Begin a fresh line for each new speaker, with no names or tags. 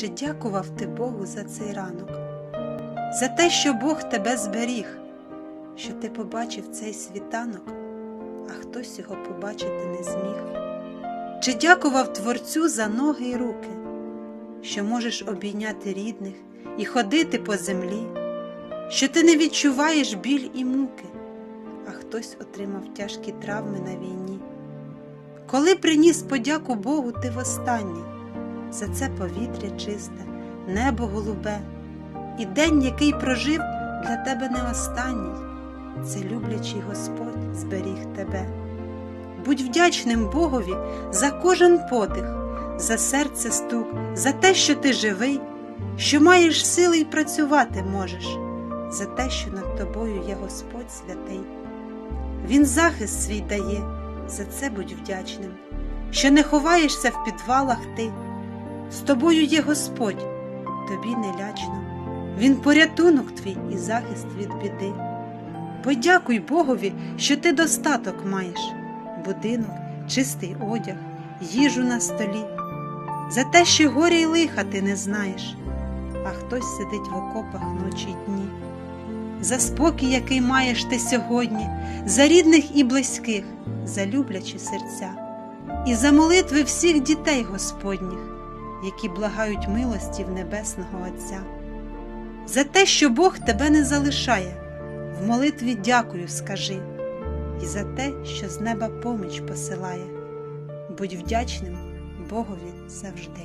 Чи дякував ти Богу за цей ранок, за те, що Бог тебе зберіг, що ти побачив цей світанок, а хтось його побачити не зміг? Чи дякував Творцю за ноги й руки, що можеш обійняти рідних і ходити по землі, що ти не відчуваєш біль і муки, а хтось отримав тяжкі травми на війні? Коли приніс подяку Богу ти востаннє, за це повітря чисте, небо голубе, і день, який прожив, для тебе не останній, це люблячий Господь зберіг тебе. Будь вдячним Богові за кожен подих, за серце стук, за те, що ти живий, що маєш сили й працювати можеш, за те, що над тобою є Господь святий. Він захист свій дає, за це будь вдячним, що не ховаєшся в підвалах ти. З тобою є Господь, тобі не лячно. Він порятунок твій і захист від біди. Подякуй Богові, що ти достаток маєш, будинок, чистий одяг, їжу на столі, за те, що горя й лиха ти не знаєш, а хтось сидить в окопах ночі й дні. За спокій, який маєш ти сьогодні, за рідних і близьких, за люблячі серця, і за молитви всіх дітей Господніх які благають милості в Небесного Отця. За те, що Бог тебе не залишає, в молитві дякую скажи, і за те, що з неба поміч посилає. Будь вдячним Богові завжди.